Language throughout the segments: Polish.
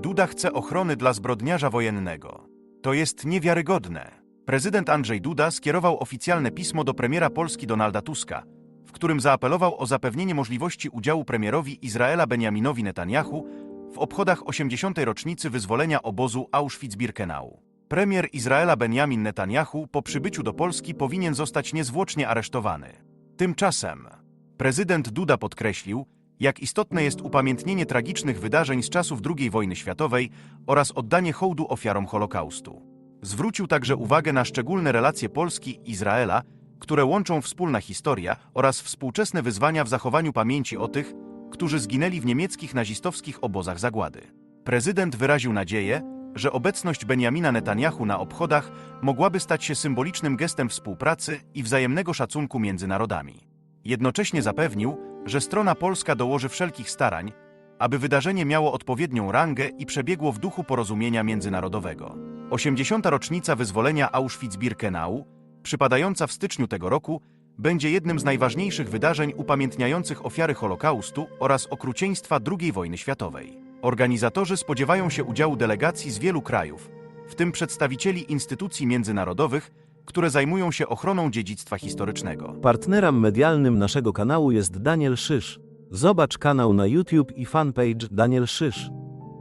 Duda chce ochrony dla zbrodniarza wojennego. To jest niewiarygodne. Prezydent Andrzej Duda skierował oficjalne pismo do premiera Polski Donalda Tuska, w którym zaapelował o zapewnienie możliwości udziału premierowi Izraela Benjaminowi Netanyahu w obchodach 80. rocznicy wyzwolenia obozu Auschwitz-Birkenau. Premier Izraela Benjamin Netanyahu po przybyciu do Polski powinien zostać niezwłocznie aresztowany. Tymczasem prezydent Duda podkreślił, jak istotne jest upamiętnienie tragicznych wydarzeń z czasów II wojny światowej oraz oddanie hołdu ofiarom Holokaustu. Zwrócił także uwagę na szczególne relacje Polski i Izraela, które łączą wspólna historia oraz współczesne wyzwania w zachowaniu pamięci o tych, którzy zginęli w niemieckich nazistowskich obozach zagłady. Prezydent wyraził nadzieję, że obecność Benjamina Netanyahu na obchodach mogłaby stać się symbolicznym gestem współpracy i wzajemnego szacunku między narodami. Jednocześnie zapewnił, że strona polska dołoży wszelkich starań, aby wydarzenie miało odpowiednią rangę i przebiegło w duchu porozumienia międzynarodowego. 80. rocznica wyzwolenia Auschwitz-Birkenau, przypadająca w styczniu tego roku, będzie jednym z najważniejszych wydarzeń upamiętniających ofiary Holokaustu oraz okrucieństwa II wojny światowej. Organizatorzy spodziewają się udziału delegacji z wielu krajów, w tym przedstawicieli instytucji międzynarodowych, które zajmują się ochroną dziedzictwa historycznego. Partnerem medialnym naszego kanału jest Daniel Szysz. Zobacz kanał na YouTube i fanpage Daniel Szysz.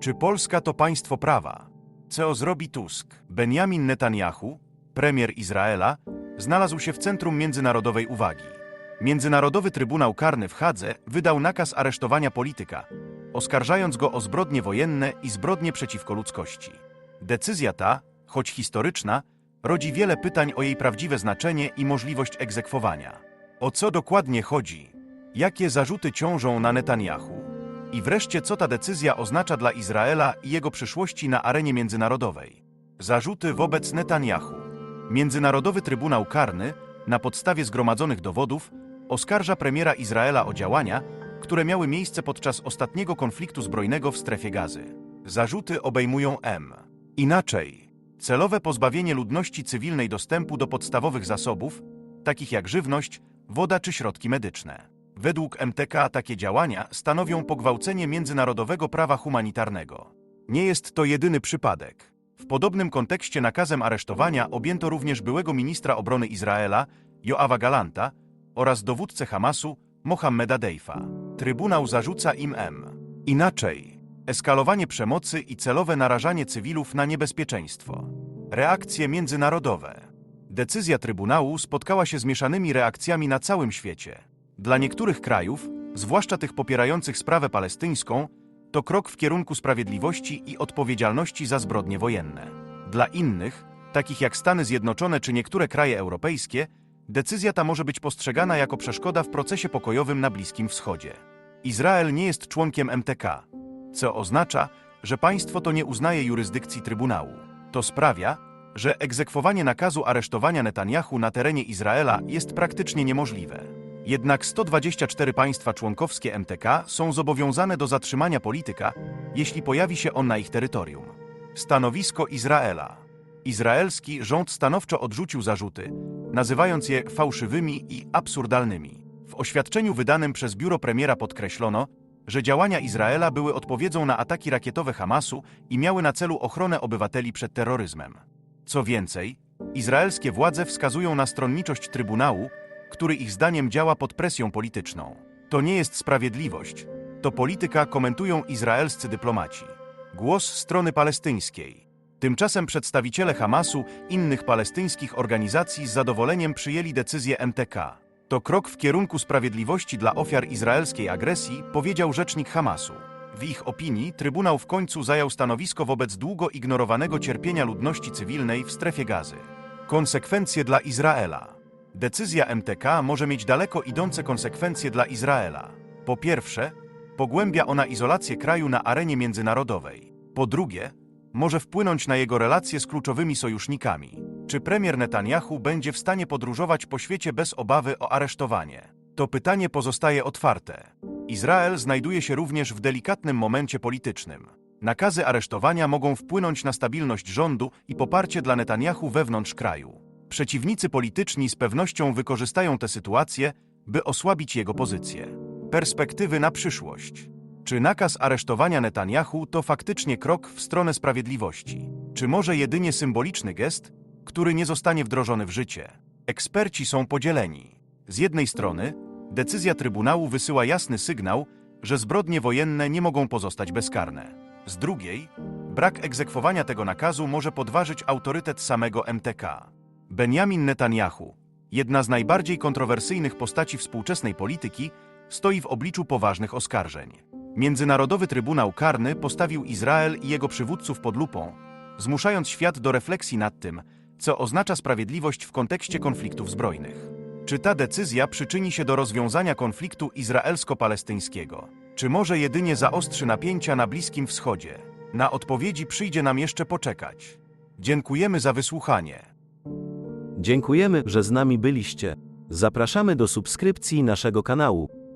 Czy Polska to państwo prawa? Co zrobi Tusk? Benjamin Netanyahu, premier Izraela, znalazł się w centrum międzynarodowej uwagi. Międzynarodowy Trybunał Karny w Hadze wydał nakaz aresztowania polityka, oskarżając go o zbrodnie wojenne i zbrodnie przeciwko ludzkości. Decyzja ta, choć historyczna, rodzi wiele pytań o jej prawdziwe znaczenie i możliwość egzekwowania. O co dokładnie chodzi? Jakie zarzuty ciążą na Netanyahu? I wreszcie, co ta decyzja oznacza dla Izraela i jego przyszłości na arenie międzynarodowej? Zarzuty wobec Netanyahu. Międzynarodowy Trybunał Karny, na podstawie zgromadzonych dowodów, oskarża premiera Izraela o działania, które miały miejsce podczas ostatniego konfliktu zbrojnego w strefie gazy. Zarzuty obejmują M. Inaczej, celowe pozbawienie ludności cywilnej dostępu do podstawowych zasobów, takich jak żywność, woda czy środki medyczne. Według MTK takie działania stanowią pogwałcenie międzynarodowego prawa humanitarnego. Nie jest to jedyny przypadek. W podobnym kontekście nakazem aresztowania objęto również byłego ministra obrony Izraela, Joawa Galanta, oraz dowódcę Hamasu, Mohammeda Deifa. Trybunał zarzuca im M. Inaczej, eskalowanie przemocy i celowe narażanie cywilów na niebezpieczeństwo. Reakcje międzynarodowe. Decyzja Trybunału spotkała się z mieszanymi reakcjami na całym świecie. Dla niektórych krajów, zwłaszcza tych popierających sprawę palestyńską, to krok w kierunku sprawiedliwości i odpowiedzialności za zbrodnie wojenne. Dla innych, takich jak Stany Zjednoczone czy niektóre kraje europejskie, decyzja ta może być postrzegana jako przeszkoda w procesie pokojowym na Bliskim Wschodzie. Izrael nie jest członkiem MTK, co oznacza, że państwo to nie uznaje jurysdykcji Trybunału. To sprawia, że egzekwowanie nakazu aresztowania Netanyahu na terenie Izraela jest praktycznie niemożliwe. Jednak 124 państwa członkowskie MTK są zobowiązane do zatrzymania polityka, jeśli pojawi się on na ich terytorium. Stanowisko Izraela. Izraelski rząd stanowczo odrzucił zarzuty, nazywając je fałszywymi i absurdalnymi. W oświadczeniu wydanym przez biuro premiera podkreślono, że działania Izraela były odpowiedzią na ataki rakietowe Hamasu i miały na celu ochronę obywateli przed terroryzmem. Co więcej, izraelskie władze wskazują na stronniczość Trybunału, który ich zdaniem działa pod presją polityczną. To nie jest sprawiedliwość, to polityka komentują izraelscy dyplomaci. Głos strony palestyńskiej. Tymczasem przedstawiciele Hamasu innych palestyńskich organizacji z zadowoleniem przyjęli decyzję MTK. To krok w kierunku sprawiedliwości dla ofiar izraelskiej agresji, powiedział rzecznik Hamasu. W ich opinii Trybunał w końcu zajął stanowisko wobec długo ignorowanego cierpienia ludności cywilnej w strefie gazy. Konsekwencje dla Izraela. Decyzja MTK może mieć daleko idące konsekwencje dla Izraela. Po pierwsze, pogłębia ona izolację kraju na arenie międzynarodowej. Po drugie, może wpłynąć na jego relacje z kluczowymi sojusznikami. Czy premier Netanyahu będzie w stanie podróżować po świecie bez obawy o aresztowanie? To pytanie pozostaje otwarte. Izrael znajduje się również w delikatnym momencie politycznym. Nakazy aresztowania mogą wpłynąć na stabilność rządu i poparcie dla Netanyahu wewnątrz kraju. Przeciwnicy polityczni z pewnością wykorzystają tę sytuację, by osłabić jego pozycję. Perspektywy na przyszłość. Czy nakaz aresztowania Netanyahu to faktycznie krok w stronę sprawiedliwości? Czy może jedynie symboliczny gest, który nie zostanie wdrożony w życie? Eksperci są podzieleni. Z jednej strony, decyzja Trybunału wysyła jasny sygnał, że zbrodnie wojenne nie mogą pozostać bezkarne. Z drugiej, brak egzekwowania tego nakazu może podważyć autorytet samego MTK. Benjamin Netanyahu, jedna z najbardziej kontrowersyjnych postaci współczesnej polityki, stoi w obliczu poważnych oskarżeń. Międzynarodowy Trybunał Karny postawił Izrael i jego przywódców pod lupą, zmuszając świat do refleksji nad tym, co oznacza sprawiedliwość w kontekście konfliktów zbrojnych. Czy ta decyzja przyczyni się do rozwiązania konfliktu izraelsko-palestyńskiego? Czy może jedynie zaostrzy napięcia na Bliskim Wschodzie? Na odpowiedzi przyjdzie nam jeszcze poczekać. Dziękujemy za wysłuchanie. Dziękujemy, że z nami byliście. Zapraszamy do subskrypcji naszego kanału.